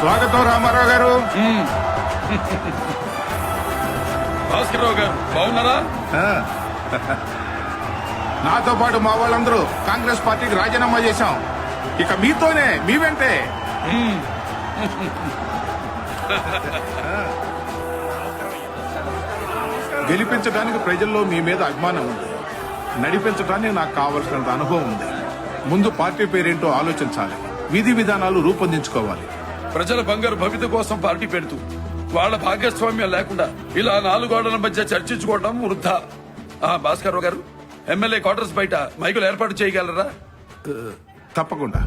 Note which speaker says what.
Speaker 1: స్వాగతం రామారావు గారు.
Speaker 2: భాస్కర్రావు గారు బాగున్నారా.
Speaker 1: నాతో పాటు మా వాళ్ళందరూ కాంగ్రెస్ పార్టీకి రాజీనామా చేశాం. ఇక మీతోనే మీ వెంటే గెలిపించడానికి ప్రజల్లో మీ మీద అభిమానం ఉంది. నడిపించడానికి నాకు కావలసినంత అనుభవం ఉంది. ముందు పార్టీ పేరేంటో ఆలోచించాలి. విధి విధానాలు రూపొందించుకోవాలి.
Speaker 2: ప్రజల బంగారు భవిత కోసం పార్టీ పెడుతూ వాళ్ళ భాగస్వామ్యం లేకుండా ఇలా నాలుగోడల మధ్య చర్చించుకోవడం వృద్ధా ఆ భాస్కర్ గారు ఎమ్మెల్యే క్వార్టర్స్ బయట మైకులు ఏర్పాటు చేయగలరా?
Speaker 1: తప్పకుండా.